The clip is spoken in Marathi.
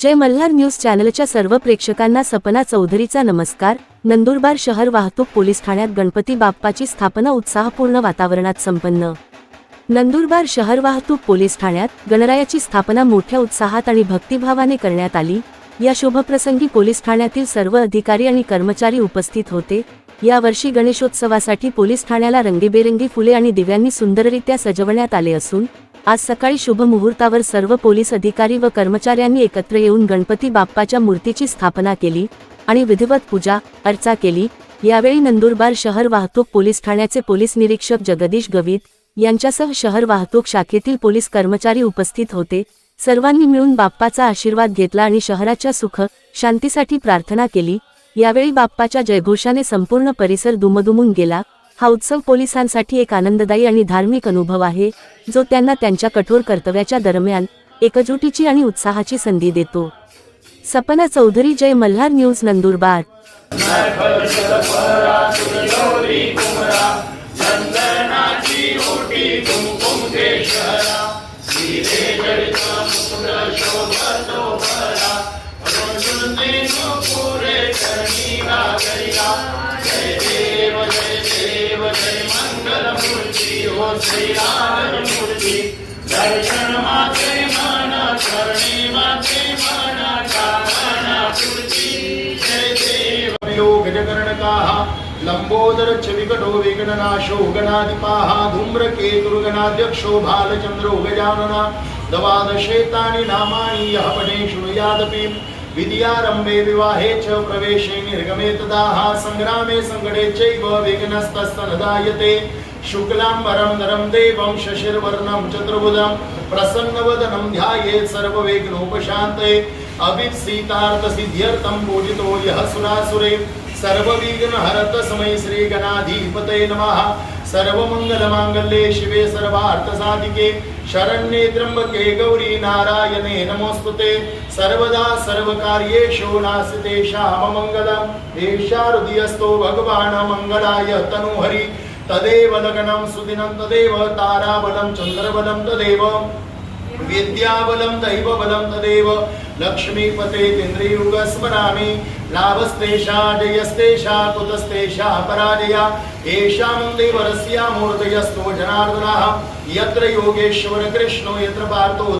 जय मल्हार न्यूज चॅनलच्या सर्व प्रेक्षकांना सपना चौधरीचा नमस्कार. नंदुरबार शहर वाहतूक पोलीस ठाण्यात गणपती बाप्पाची स्थापना उत्साहपूर्ण वातावरणात संपन्न. नंदुरबार शहर वाहतूक पोलीस ठाण्यात गणरायाची स्थापना मोठ्या उत्साहात आणि भक्तिभावाने करण्यात आली. या शुभप्रसंगी पोलीस ठाण्यातील सर्व अधिकारी आणि कर्मचारी उपस्थित होते. यावर्षी गणेशोत्सवासाठी पोलीस ठाण्याला रंगीबेरंगी फुले आणि दिव्यांनी सुंदररित्या सजवण्यात आले असून आज सकाळी शुभ मुहूर्तावर सर्व पोलीस अधिकारी व कर्मचाऱ्यांनी एकत्र येऊन गणपती बाप्पाच्या मूर्तीची स्थापना केली आणि विधिवत पूजा अर्चा केली. यावेळी नंदुरबार शहर वाहतूक पोलीस ठाण्याचे पोलीस निरीक्षक जगदीश गवित यांच्यासह शहर वाहतूक शाखेतील पोलीस कर्मचारी उपस्थित होते. सर्वांनी मिळून बाप्पाचा आशीर्वाद घेतला आणि शहराच्या सुख शांतीसाठी प्रार्थना केली. यावेळी बाप्पाच्या जयघोषाने संपूर्ण परिसर दुमदुमून गेला. हा उत्सव पोलिसांसाठी एक आनंददायी आणि धार्मिक अनुभव आहे जो त्यांना त्यांच्या कठोर कर्तव्याच्या दरम्यान एकजुटीची आणि उत्साहाची संधी देतो. सपना चौधरी जय मल्हार न्यूज नंदुरबार. यो गजकर्णकाः लम्बोदरच्छविकटो विघ्ननाशो गणाधिपाः धूम्रकेतुर्गणाध्यक्षो भालचन्द्रो गजानना दवादशेतानि नामानि यः पठे शृणुयादपि विद्यारम्भे विवाहे च प्रवेशे निर्गमे तदाः सङ्ग्रामे सङ्कटे चैव विघ्नस्तस्तनदायते शुक्लाम्बरं नरं देवं शशिर्वर्णं सर्व प्रसन्नवदनं ध्यायेत् सीतार्थ सिद्ध्यर्थम पूजितो यः सुरासुरे। सर्वविघ्नहरत समय श्रीगणाधिपतये नमः। सर्वमङ्गलमाङ्गल्ये शिवे सर्वार्थसाधिके। शरण्ये त्र्यम्बके गौरी नारायणे नमोऽस्तुते सर्वदा सर्वकार्येषु नास्ति मङ्गलम् एषा हृदयस्थो भगवान् मङ्गलाय तनुहरि। तदेव लग्नम सुदिनं तदेव ताराबलं चंद्रबलं तदेव विद्याबलं दैवबलं तदेव लक्ष्मीपते तिन्द्रियुग स्मरामि लाभस्तेषा जयस्तेषा कुतस्तेषा पराजया येषां देवरस्या मूर्तयस्तो जनार्दनः यत्र योगेश्वर कृष्णो यत्र पार्थो